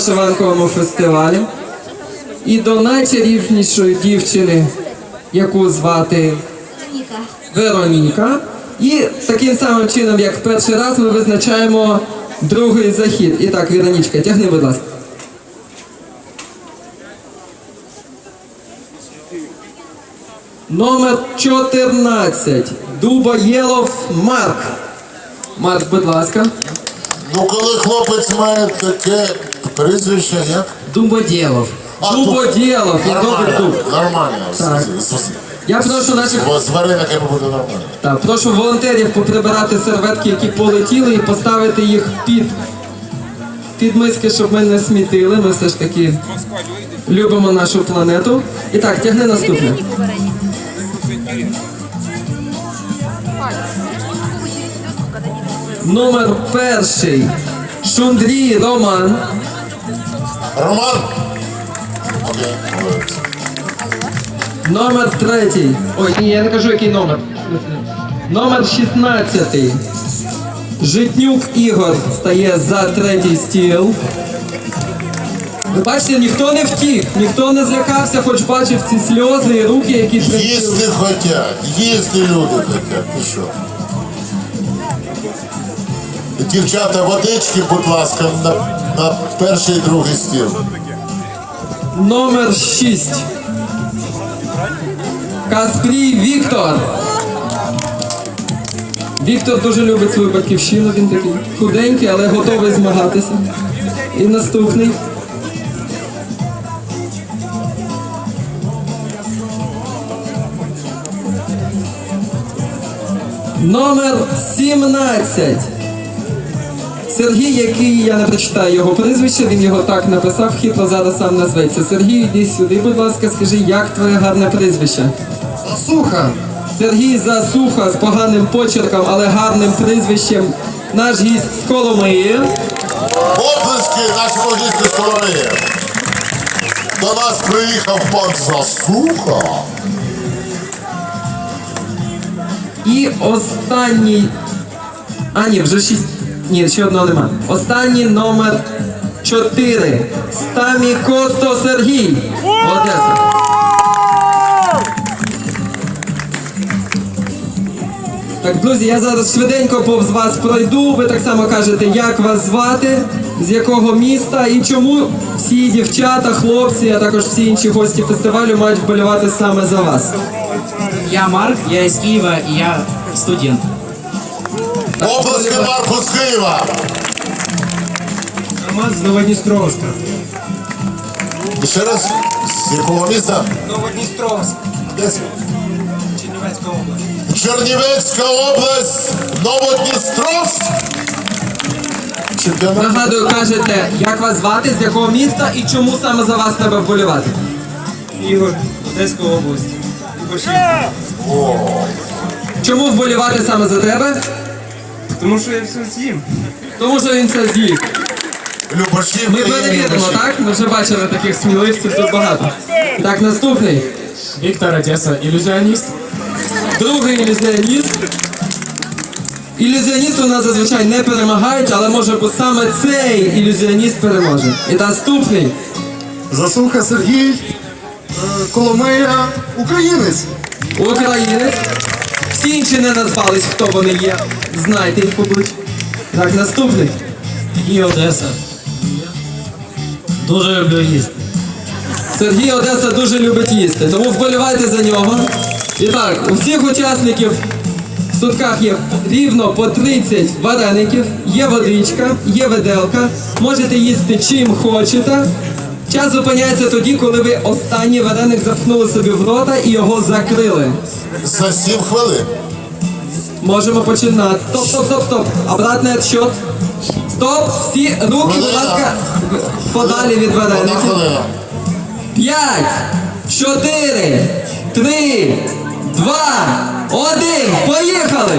вишиванковому фестивалі. І до найчарівнішої дівчини, яку звати Вероніка. І таким самим чином, як в перший раз, ми визначаємо другий захід. І так, Веронічка, тягни, будь ласка. Номер 14. Дубоєлов Марк. Марк, будь ласка. Ну, коли хлопець має таке прізвище, як? Дубодєлов. А, Дубодєлов. Я добре Нормально, дуб. нормально. Так. З- з- з- Я прошу наших з- З варениками буде нормально. Так, прошу волонтерів поприбирати серветки, які полетіли, і поставити їх під, під миски, щоб ми не смітили. Ми все ж таки любимо нашу планету. І так, тягни наступне. Номер перший. Шундрій Роман. Роман? Номер третій. Ой, ні, я не кажу, який номер. Номер 16. Житнюк Ігор стає за третій стіл. Ви бачите, ніхто не втік, ніхто не злякався, хоч бачив ці сльози і руки, які. Їсти хотять, їсти люди хотять. Ти що? Дівчата, водички, будь ласка, на, на перший і другий стіл. Номер 6. Каспрій Віктор. Віктор дуже любить свою батьківщину, він такий худенький, але готовий змагатися. І наступний. Номер 17. Сергій, який я не прочитаю його прізвище, він його так написав, хитро зараз сам назветься. Сергій, іди сюди, будь ласка, скажи, як твоє гарне прізвище? Засуха. Сергій Засуха з поганим почерком, але гарним прізвищем. Наш гість з Коломиї. Оплески нашому гістю з Коломиї. До нас приїхав пан Засуха. І останній. А, ні, вже шість. Ні, ще одного нема. Останній номер 4. Стамі Косто Сергій. Одеса. Так, друзі, я зараз швиденько повз вас пройду. Ви так само кажете, як вас звати, з якого міста і чому всі дівчата, хлопці, а також всі інші гості фестивалю мають вболівати саме за вас. Я Марк, я из Киева, и я студент. Оплески Марку з Києва. Роман з Новодністровська. Ще раз, з якого міста? Новодністровськ, Чернівецька область. Чернівецька область, Новодністровськ. Нагадую, кажете, як вас звати, з якого міста і чому саме за вас треба вболівати. Ігор, Одеська область. Чому вболівати саме за тебе? Тому що я все з'їм. Тому що він це з'їв. Любашів. Ми перевіримо, так? Ми вже бачили таких сміливців тут багато. Так, наступний. Виктор Одесса, иллюзионист. Другий ілюзіоніст. Ілюзіоністи у нас зазвичай не перемагають, але може бо саме цей ілюзіоніст переможе. І наступний. Засуха Сергій, е, Коломия, українець. Українець. Всі інші не назвались, хто вони є. Знайте їх обличчя. Так, наступний. И Одесса. Дуже люблю їсти. Сергій Одеса дуже любить їсти, тому вболівайте за нього. І так, у всіх учасників в сутках є рівно по 30 вареників, є водичка, є виделка. Можете їсти чим хочете. Час зупиняється тоді, коли ви останній вареник запхнули собі в рота і його закрили. За 7 хвилин. Можемо починати. Стоп, стоп, стоп, стоп. Обратний отсчет. Стоп! Всі руки, будь ласка, подалі від Одна вареників. П'ять, чотири, три, два, один. Поїхали!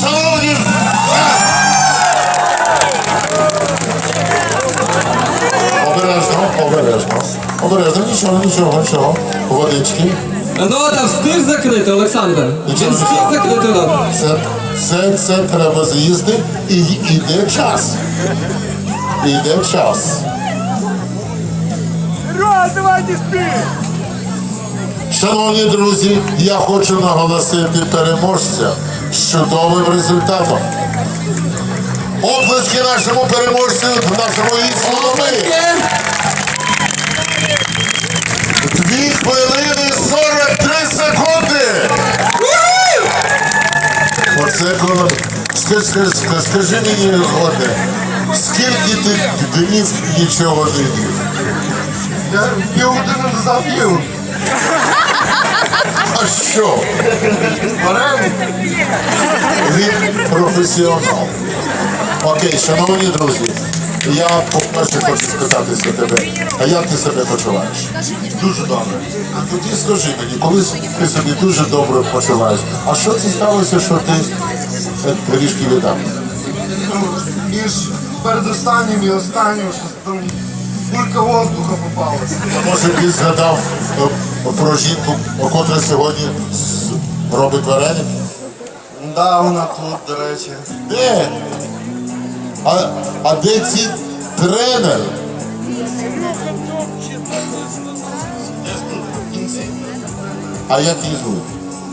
Шановні! Обережно, обережно. Обережно, нічого, нічого, нічого. Водички. Рота встиг закрити, Олександр. Він встиг закрити рот. Це, це, це треба з'їсти і йде час. Іде час. Шановні друзі, я хочу наголосити переможця з чудовим результатом. Оплески нашому переможцю, нашому Ісоломи. Дві хвилини 43 секунди. Оце коли. Скажи, мені одне, скільки ти днів нічого не їв? Я назад їв. А що? Він професіонал. Окей, шановні друзі, я по-перше хочу спитатися тебе, а як ти себе почуваєш? Дуже добре. А тоді скажи мені, коли ти собі дуже добре почуваєш, а що це сталося, що ти е, трішки віддав? Ну, Між передостаннім і останнім, що там кулька воздуха попалася. Може ти згадав е, про жінку, котра сьогодні робить вареник? Да, вона тут, до речі. Де? А, а де ці тренери? А як її звуть?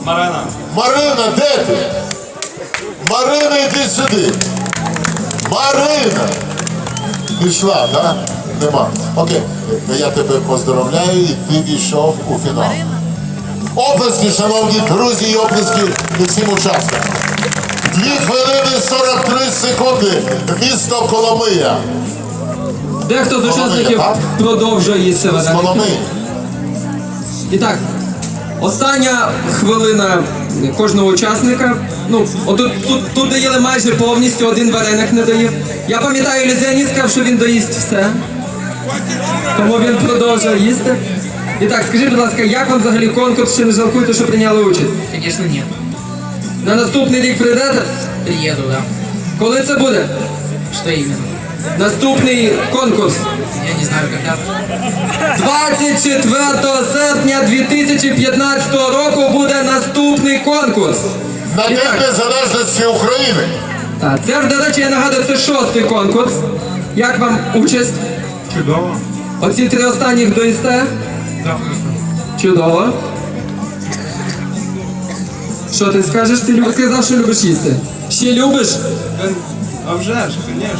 Марина. Марина, де ти? Марина, йди сюди. Марина! Пішла, так? Да? Нема. Окей, я тебе поздравляю і ти війшов у фінал. Оплески, шановні друзі, і оплески усім учасникам. Дві хвилини 43 секунди. Місто Коломия. Дехто з учасників так? продовжує їсти З. Коломиї. І так, остання хвилина кожного учасника. Ну, отут тут, тут доїли майже повністю, один вареник не доїв. Я пам'ятаю, Лізені сказав, що він доїсть все. Тому він продовжує їсти. І так, скажіть, будь ласка, як вам взагалі конкурс, чи не жалкуєте, що прийняли участь? Конечно, нет. На наступний рік прийдете? Приеду, да. Коли це буде? Что именно? Наступний конкурс. Я не знаю, когда. 24 серпня 2015 року буде наступний конкурс. На День. Незалежності України. Так, це ж, до речі, я нагадую, це шостий конкурс. Як вам участь? Чудово. Оці три останніх доїсте? Чудово. Що ти скажеш? Ти люб- сказав, що любиш їсти. Ще любиш? А вже ж, звісно.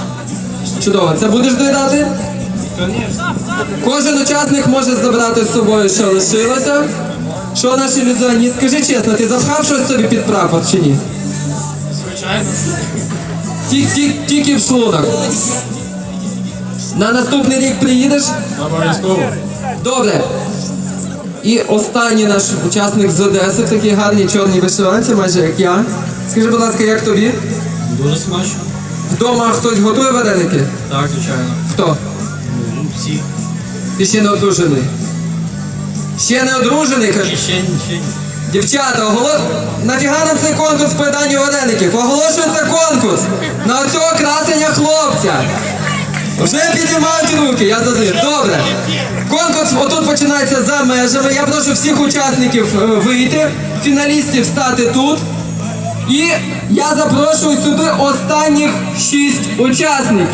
Чудово. Це будеш доїдати? Кожен учасник може забрати з собою, що лишилося. Що наші ілюзіоні? Скажи чесно, ти запхав щось собі під прапор чи ні? Звичайно. Ті- ті- Тільки в шлунок. На наступний рік приїдеш? Обов'язково. Добре. І останній наш учасник з Одеси, в такій гарній чорній вишиванці, майже як я. Скажи, будь ласка, як тобі? Дуже смачно. Вдома хтось готує вареники? Так, звичайно. Хто? Ну, всі. Ти ще не одружений. Ще не одружений, кажеш? Ще, ще. Дівчата, оголос... нафіга нам цей конкурс по поданню вареників? Оголошується конкурс на оцього красення хлопця. Вже піднімають руки, я зазрів. Добре. Конкурс отут починається за межами. Я прошу всіх учасників е, вийти, фіналістів стати тут. І я запрошую сюди останніх шість учасників.